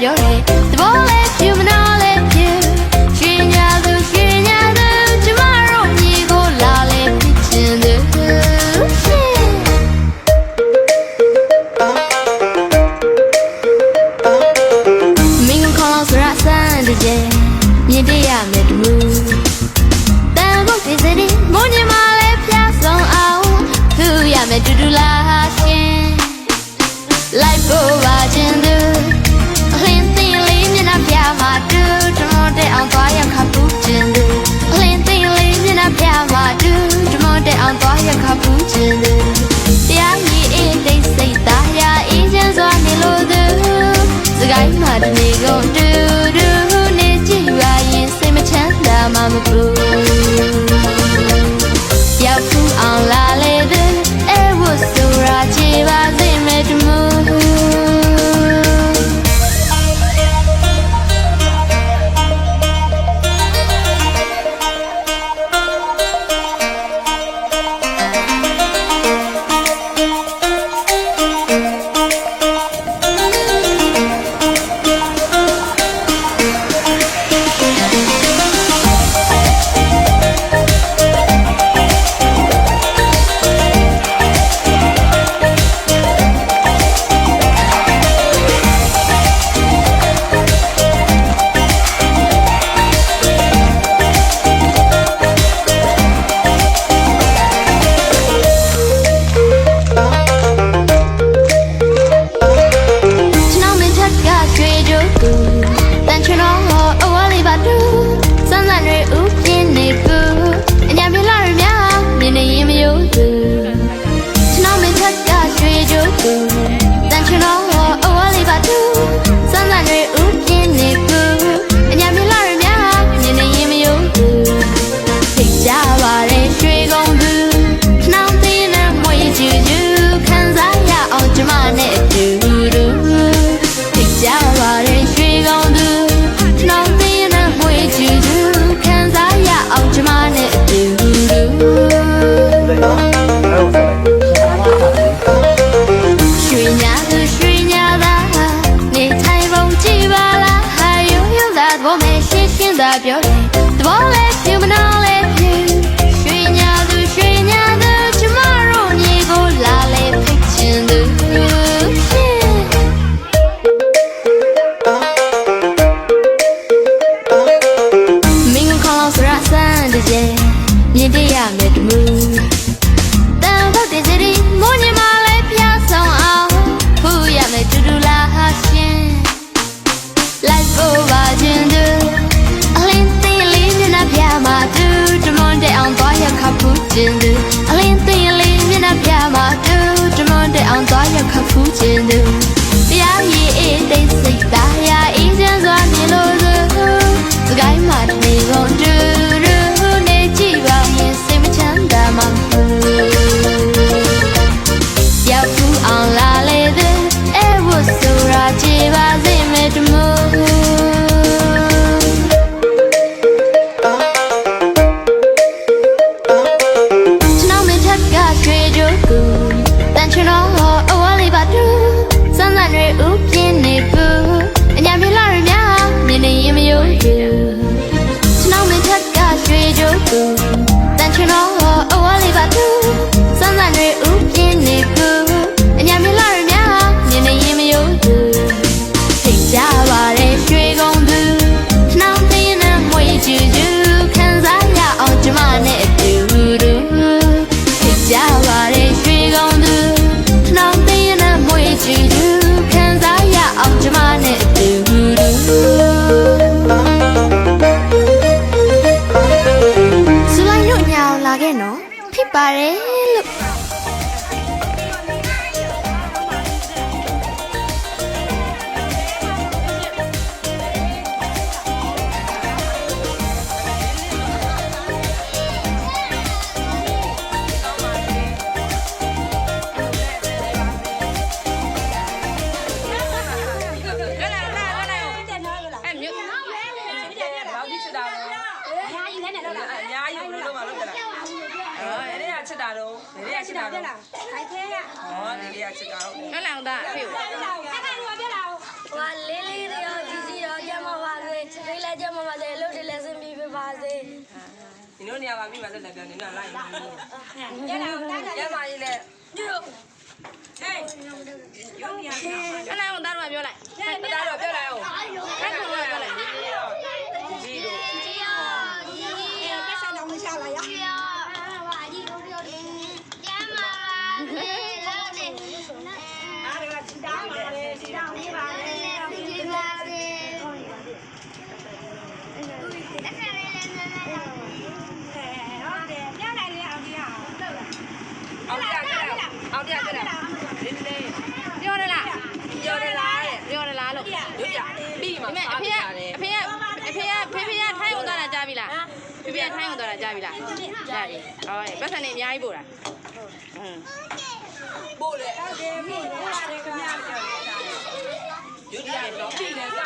ပြောတယ်သဘောလ အောင်သွားရခါပူးကျင်လူအလင်းသိလေးမျက်နှာပြမှာတူဓမ္မတဲ့အောင်သွားရခါပူးကျင်လူတရားရည်အေးသိစိတ်သားရာအေးချမ်းစွာနေလို့သူစကိုင်းမှာတနေကုန်တူတူနေကြည့်ရရင်စိတ်မချမ်းသာမှမပူ 追着赌，但却弄我无力把头。 နဲ့တမူတန်ဖို့တဲ့စရီမိုးညမလေးဖျားဆောင်အောင်ဖူးရမယ်တူတူလားရှင် Let's go စ်တာတော့လေလေးကချစ်တာတော့ခိုင်ခဲရဟောလေလေးကချစ်တာဟုတ်နော်လောင်သားဖေကိုဆက်ကတော့ပြလာဟုတ်ဟွာလေးလေးရောကြီးကြီးရောကြမပါစေဖေးလည်းကြမပါစေလို့တည်းလည်းစင်ပြပါစေဒီလိုနေရာမှာမိမဆက်လက်ပြောနေတော့လိုက်ရလာတာရမကြီးလည်းညို့ဟေးရုပ်ပြန်လာအနာကတော့ပြောလိုက်ကတော့ပြောလိုက်ဟုတ်ကတော့ပြောလိုက် ကိုသွားတာကြားပြီလားကြားပြီဟောပတ်စံနေအများကြီးပို့တာဟွန်းပို့လေဟုတ်တယ်ပို့ပို့ရတယ်ခင်ဗျာရုပ်ပြတော့ပြီးလဲစရတယ်ပြောအဲ့ဒါရ